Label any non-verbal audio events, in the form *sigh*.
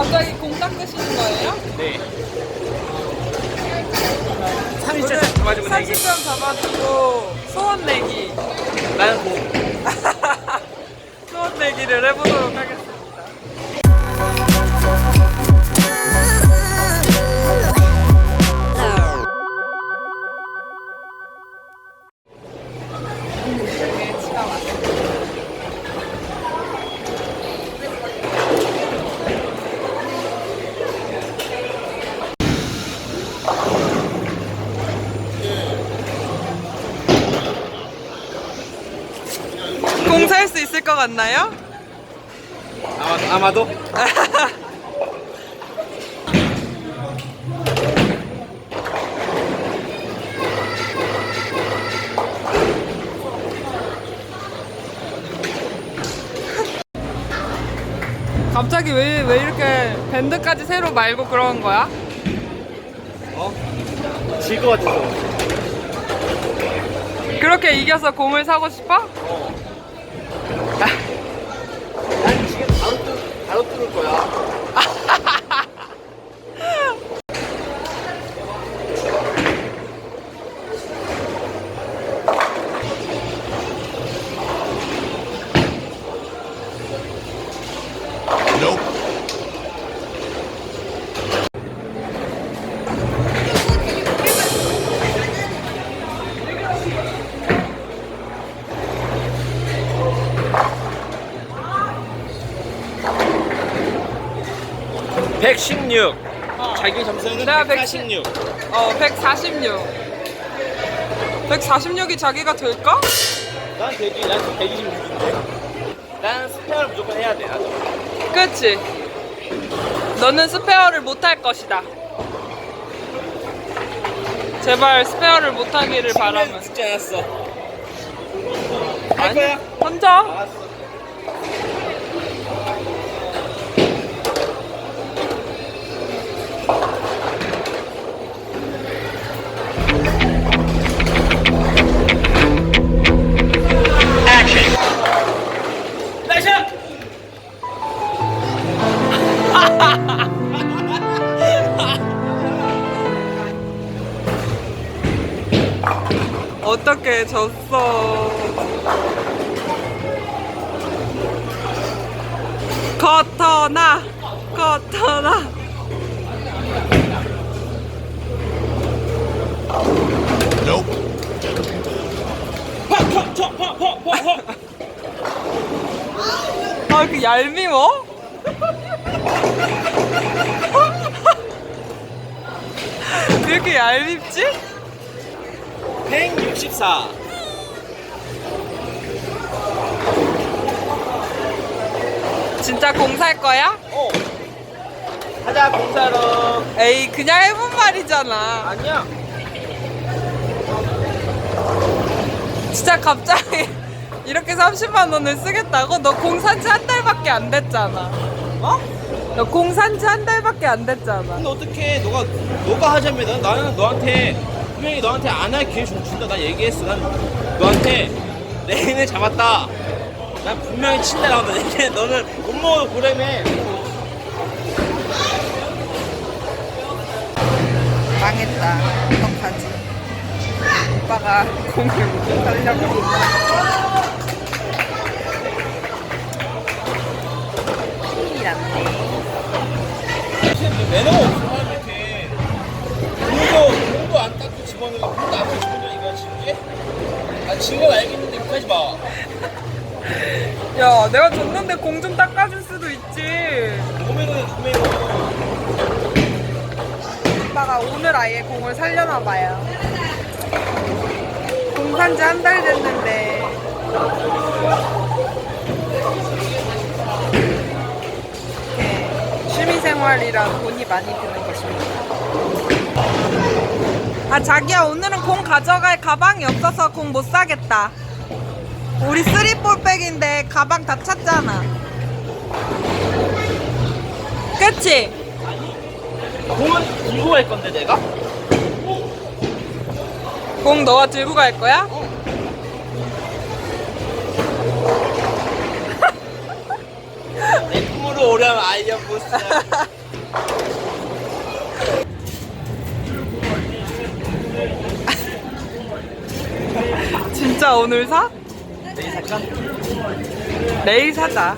갑자기 공 닦으시는 거예요? 네. 오늘 30점 잡아주고 내기. 30점 잡아주고 소원 내기. 나는 공. *laughs* 소원 내기를 해보도록 하겠습니다. 것 같나요? 아마, 아마 도? *laughs* 갑자기 왜, 왜 이렇게 밴드까지 새로 말고 그런 거야? 어? 질 것 같아서. 그렇게 이겨서 공을 사고 싶어? 어. 난 지금 바로 뚫, 바로 뚫을 거야. 백십육. 자기 점수는 내가 146. 어, 146. 146이 자기가 될까? 난 되지. 난 126인데. 난 스페어를 무조건 해야 돼. 나도. 그치? 너는 스페어를 못 할 것이다. 제발 스페어를 못 하기를 바라면. 죽지 않았어. 할 거야. 던져. 알았어. 나이스! *laughs* 어떻게 졌어? 커터나, 커터나. 아, 그 얄미워? *laughs* 왜 이렇게 얄밉지? 164. 진짜 공살 거야? 어. 가자, 공사로. 에이, 그냥 해본 말이잖아. 아니야. 진짜 갑자기 이렇게 30만 원을 쓰겠다고? 너 공 산지 한 달밖에 안 됐잖아. 어? 너 공 산지 한 달밖에 안 됐잖아. 근데 어떻게 너가 너가 하자면 나는 너한테 분명히 너한테 안 할 기회 좀 준다. 나 얘기했어. 난 너한테 내인을 잡았다. 난 분명히 친다 나온다. *laughs* 얘기해. 너는 못 먹어도 고래매. 망했다. 어떡하지? 오빠가 공을 못 살려고. 큰일 났네. 매너가 없어 사람한테. 공도 공도 안 닦고 집어넣고 공도 안 닦고 집어넣어 이거야 지금 게? 아진건 알겠는데 그까지 봐. 야, 내가 줬는데 공 좀 닦아줄 수도 있지. 고맹은 고맹은. 오빠가 오늘 아예 공을 살려나 봐요. 공 산 지 한 달 됐는데. 이렇게 취미생활이라 돈이 많이 드는 것입니다. 아, 자기야, 오늘은 공 가져갈 가방이 없어서 공 못 사겠다. 우리 쓰리볼백인데 가방 다 찼잖아. 그치? 공은 들고 갈 건데 내가? 공 너가 들고 갈 거야? 내 너도 오려면 아이언 부스. *laughs* 진짜 오늘 사? 내일 살까? 내일 사자.